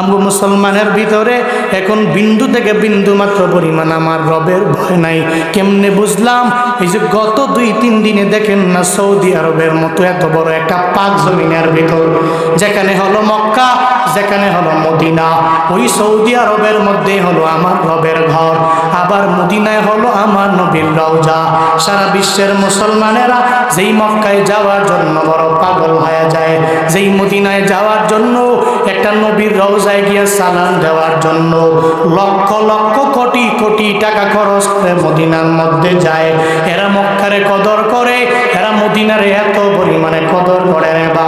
আমগো মুসলমানের ভিতরে এখন বিন্দু থেকে বিন্দু মাত্র পরিমাণ আমার রবের ভয় নাই। কেমনে বুঝলাম? এই যে গত দুই, তিন দিনে দেখেন না সৌদি আরবের মতো এত বড় একটা পাক জমিনের ভিতর, যেখানে হলো মক্কা, যেখানে হলো মদিনা। ওই সৌদি আরবের মধ্যে হলো আমার রবের ঘর, আবার মদিনায় হলো আমার নবীর রওজা। সারা বিশ্বের মুসলমানেরা যেই মক্কায় যাওয়ার জন্য বড় পাগল হয়ে যায়, যেই মদিনায় যাওয়ার জন্য, একটা নবীর রওজায় গিয়ে সালাম দেওয়ার জন্য লক্ষ লক্ষ কোটি কোটি টাকা খরচ করে মদিনার মধ্যে যায়। এরা মক্কারে কদর করে, এরা মদিনারে এত পরিমাণে কদর করে আমরা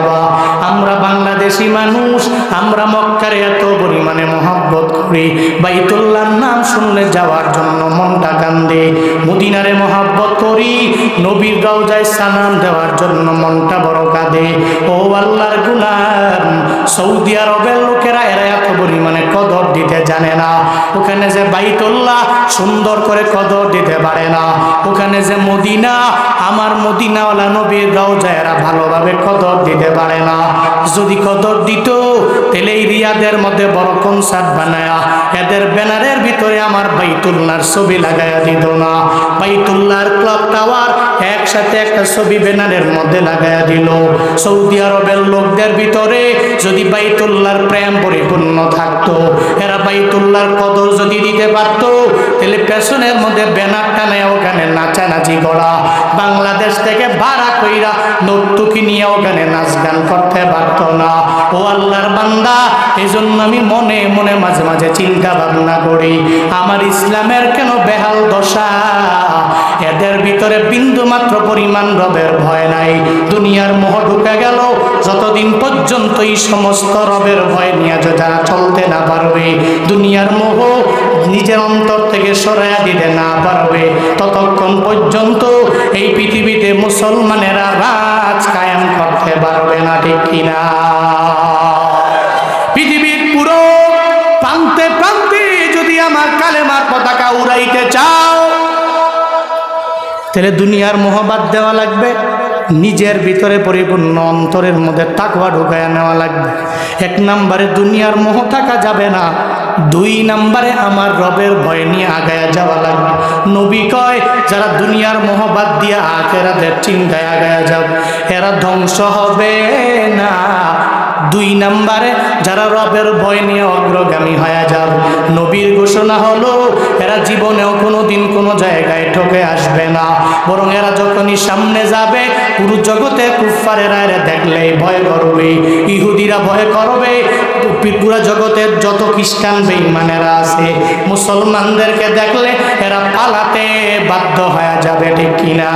বাংলাদেশি মানুষ। আমরা মক্কারে এত পরিমাণে মহাব্বত করি। বাইতুল্লাহর নাম শুনলে যাওয়ার জন্য মনটা কান্দে। মদিনারে মহাব্বত করি। নবীর রওজায় সালাম দেওয়ার জন্য মনটা বড় কাঁদে। ও আল্লাহর গুলাম, সৌদি আরবের লোকেরা এরা এত পরিমাণে কদর দিতে জানে না। ওখানে যে বাইতুল্লাহ সুন্দর করে কদর দিতে পারে না। ওখানে যে মদিনা, আমার মদিনাওয়ালা নবীর রওজা এরা ভালোভাবে কদর দিতে পারে না। যদি কদর দিত, তাহলে রিয়াদের মধ্যে বড় কনসার্ট বানায়া এদের ব্যানারের ভিতরে আমার বাইতুল্লার ছবি লাগাইয়া দিত না। বাইতুল্লার ক্লাব টাওয়ার একসাথে একটা ছবি ব্যানারের মধ্যে লাগাইয়া দিল। সৌদি আরবের লোকদের ভিতরে যদি বাইতুল্লাহর প্রেম পরিপূর্ণ থাকতো, এরা বাইতুল্লাহর কদর যদি দিতে পারত, তাহলে পেছনের মধ্যে ব্যানার টানে ওখানে নাচানাচি করা, বাংলাদেশ থেকে ভাড়া কইরা নর্তুকি নিয়ে ওখানে নাচ গান করতে পারত না। ও আল্লাহর বান্দা এই জন্য আমি মনে মনে মাঝে মাঝে চিন্তা ভাবনা করি, আমার ইসলামের কেন বেহাল দশা? এদের ভিতরে বিন্দু মাত্র পরিমাণ রবের ভয় নাই। দুনিয়ার মোহ ঢুকে গেল, যতদিন পর্যন্ত এই সমস্ত রবের ভয় নিয়ে যারা চলতে না পারবে, দুনিয়ার মোহ নিজের অন্তর থেকে সরাইয়া দিতে না পারবে। ততক্ষণ পর্যন্ত এই পৃথিবীতে মুসলমানেরা রাজ কায়েম করতে পারবে না, ঠিক কিনা? পৃথিবীর পুরো প্রান্তে প্রান্তে যদি আমার কালেমার পতাকা উড়াইতে চাও তাহলে দুনিয়ার মোহবাদ দেওয়া লাগবে, নিজের ভিতরে পরিপূর্ণ অন্তরের মধ্যে তাকওয়া ঢুকাইয়া নেওয়া লাগবে। এক নম্বরে দুনিয়ার মোহ থাকা যাবে না, দুই নম্বরে আমার রবের ভয় নিয়ে আগায়া যাওয়া লাগবে। নবী কয়, যারা দুনিয়ার মোহবাদ দিয়ে আখেরাদের চিন্তায় আগায়া যাবে এরা ধ্বংস হবে না। দুই নাম্বারে যারা রবের ভয় নিয়ে অগ্রগামী হয়ে যাবে নবীর ঘোষণা হলো, এরা জীবনেও কোনো দিন কোনো জায়গায় ঠকে আসবে না। বরং এরা যখনই সামনে যাবে, পুরো জগতে কুফারেরা এরা দেখলেই ভয় করবে। ইহুদিরা ভয় করবে, পুরা জগতের যত খ্রিস্টান বেইমানেরা আছে, মুসলমানদেরকে দেখলে এরা পালাতে বাধ্য হয়ে যাবে, ঠিক কিনা?